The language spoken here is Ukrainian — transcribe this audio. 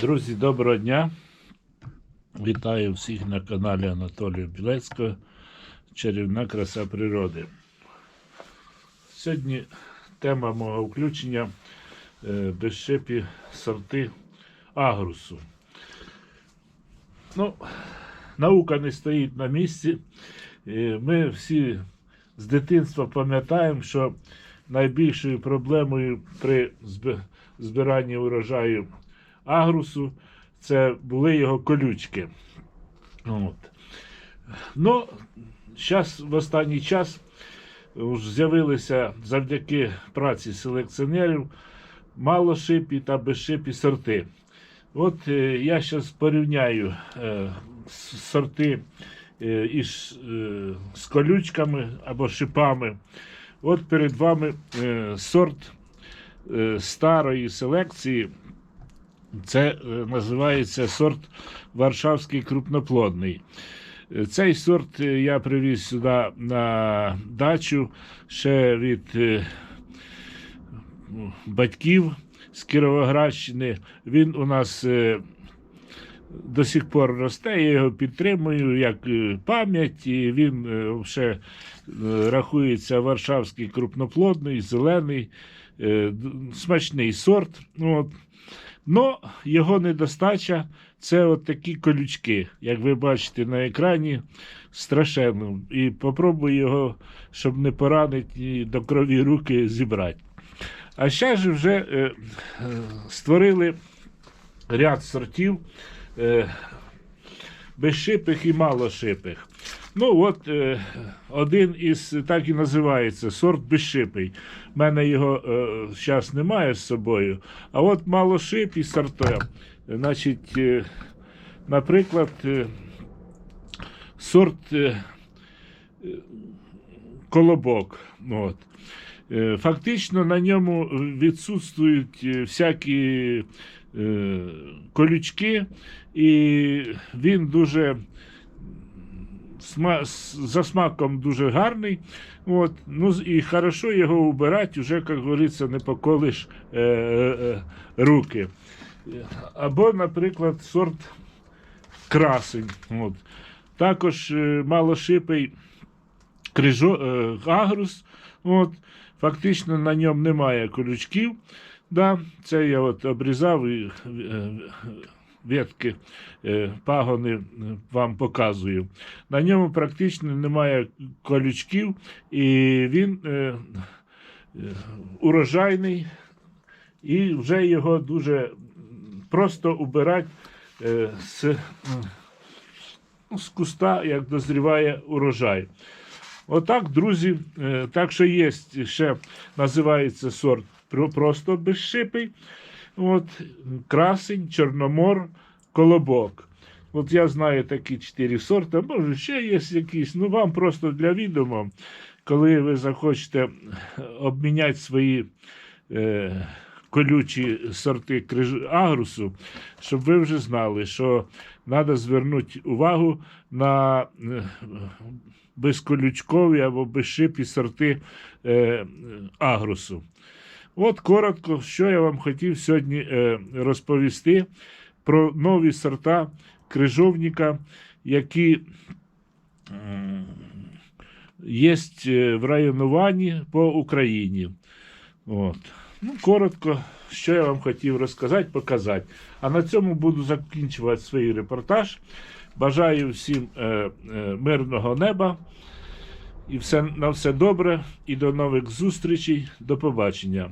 Друзі, доброго дня. Вітаю всіх на каналі Анатолія Білецького. Чарівна краса природи. Сьогодні тема мого включення е, безшипі сорти агрусу. Ну, наука не стоїть на місці. Е, Ми всі з дитинства пам'ятаємо, що найбільшою проблемою при збиранні урожаю агрусу це були його колючки. От. Ну, зараз в останній час з'явилися завдяки праці селекціонерів малошипі та безшипі сорти. От е, я зараз порівняю е, сорти е, із, е, з колючками або шипами. От перед вами е, сорт е, старої селекції. Це е, називається сорт Варшавський крупноплодний. Е, Цей сорт е, я привіз сюди на дачу ще від батьків з Кіровоградщини. Він у нас до сих пор росте, я його підтримую як е, пам'ять, він ще е, рахується Варшавський крупноплодний, зелений, е, смачний сорт. От. Но його недостача це от такі колючки, як ви бачите на екрані, страшенно. І попробую його, щоб не поранити до крові руки зібрати. А ще ж вже е, е, створили ряд сортів безшипих і малошипих. Ну, от е, один із так і називається сорт безшипий. У мене його зараз немає з собою. А от малошипі сорти. Значить, е, наприклад, е, сорт е, е, колобок. От. Е, Фактично на ньому відсутствують е, всякі е, колючки, і він дуже за смаком дуже гарний. От, ну, і хорошо його убирати, вже, як говориться, не поколиш е, е, руки. Або, наприклад, сорт красень. От. Також е, малошипий крижо, е, агрус. От. Фактично на ньому немає колючків. Да, це я от обрізав і е, ветки, е, пагони е, вам показую. На ньому практично немає колючків, і він урожайний, і вже його дуже просто убирати з, ну, з куста, як дозріває урожай. Отак, друзі, е, так що є ще називається сорт просто безшипий. От, красень, чорномор, колобок. От я знаю такі чотири сорти, може ще є якісь. Ну вам просто для відомо, коли ви захочете обміняти свої е, колючі сорти агрусу, щоб ви вже знали, що треба звернути увагу на е, безколючкові або безшипі сорти е, агрусу. От коротко, що я вам хотів сьогодні е, розповісти про нові сорта крижовника, які є в районуванні по Україні. От. Ну, коротко, що я вам хотів розказати, показати. А на цьому буду закінчувати свій репортаж. Бажаю всім е, е, мирного неба. І все, на все добре. І до нових зустрічей. До побачення.